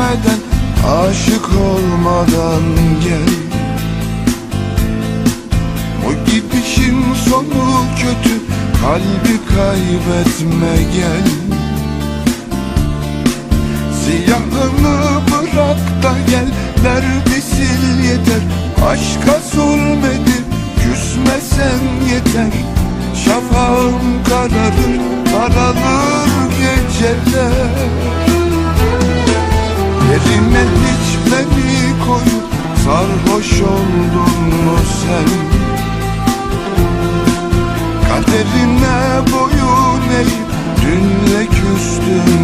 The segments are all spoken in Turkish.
yenilmeden Aşık olmadan gel. O gidişin sonu kötü Kalbi kaybetme gel. Siyahını bırak da gel Derdi sil yeter? Aşka zulmedip küsmesen yeter. Şafağım kararır Kararır geceler Yerine hiç beni koyup Sarhoş oldun mu sen? Kaderine boyun eğip Dünle küstün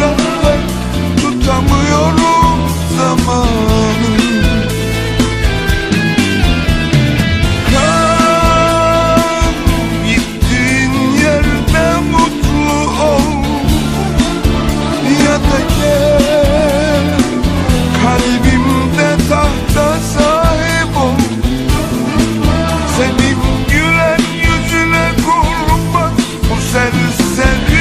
Karar tutamıyorum zamanı. Kal gittiğin yerde mutlu ol. Ya kalbimde tahta sahip Senin gülen yüzüne kurban bu serseri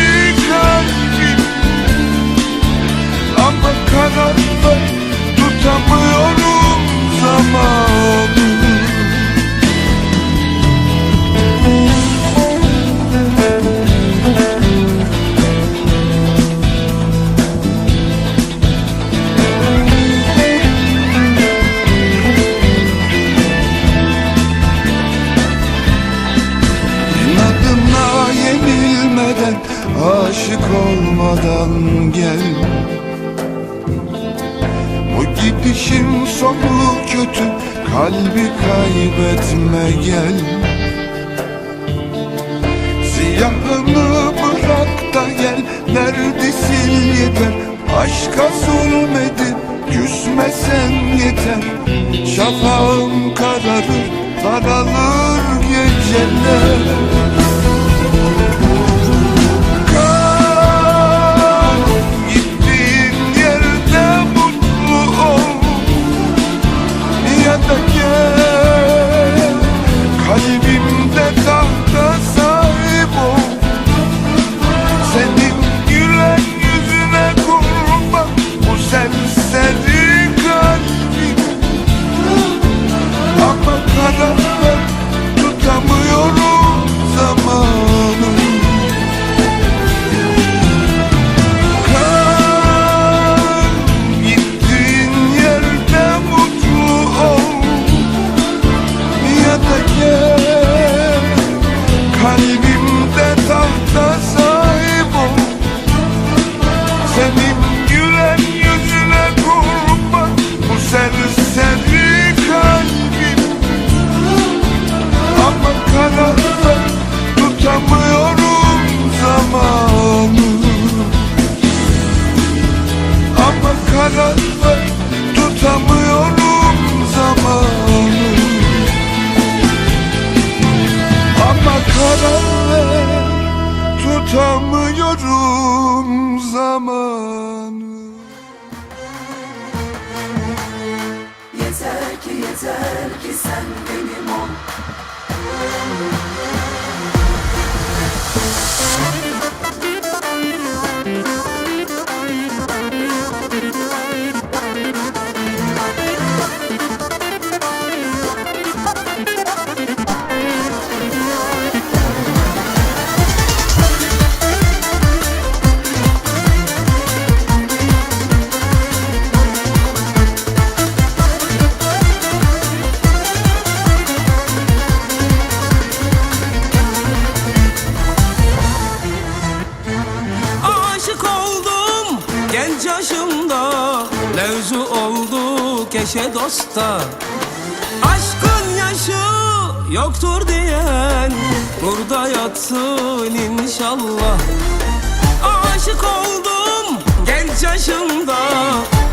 Aşık olmadan gel. Bu gidişin sonu kötü Kalbi kaybetme gel. Siyahını bırak da gel Derdi sil yeter? Aşka zulmedip Küsmesen yeter. Şafağım kararır Karalır geceler Ver tutamıyorum zamanı. Ama karar ver tutamıyorum zamanı. Ama karar ver tutamıyorum zamanı. Yeter ki yeter ki sen benim ol Thank you. yaşı olduk dosta. Aşkın yaşı yoktur diyen Burada yatsın inşallah. Aşık oldum genç yaşımda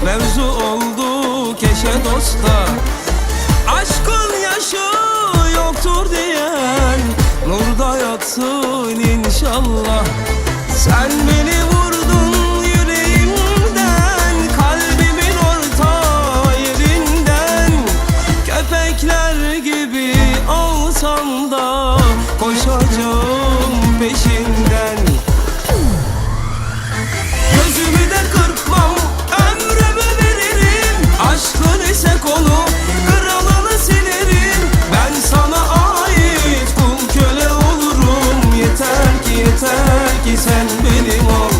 Mevzu oldu keşe dosta. Aşkın yaşı yoktur diyen Nurda yatsın inşallah. Sen beni vur sen benim ol.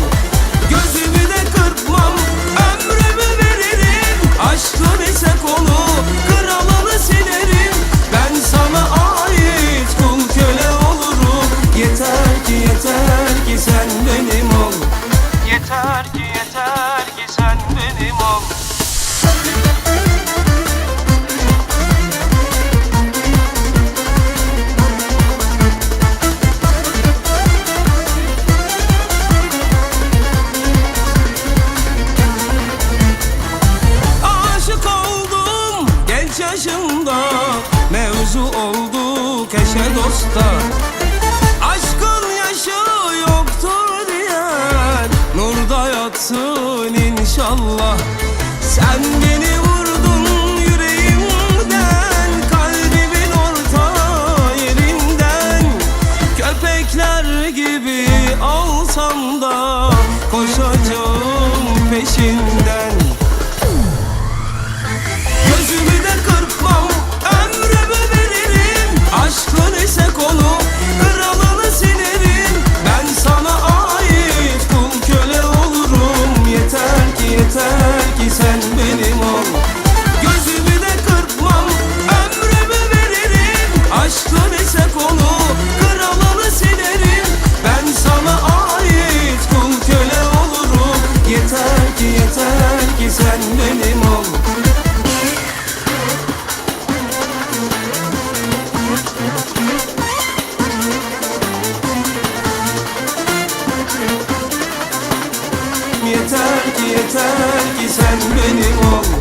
sonunda Mevzu oldu keşe dosta. Aşkın yaşı yoktur diyen Nurda yatsın inşallah. Sen bir yeter ki sen benim ol.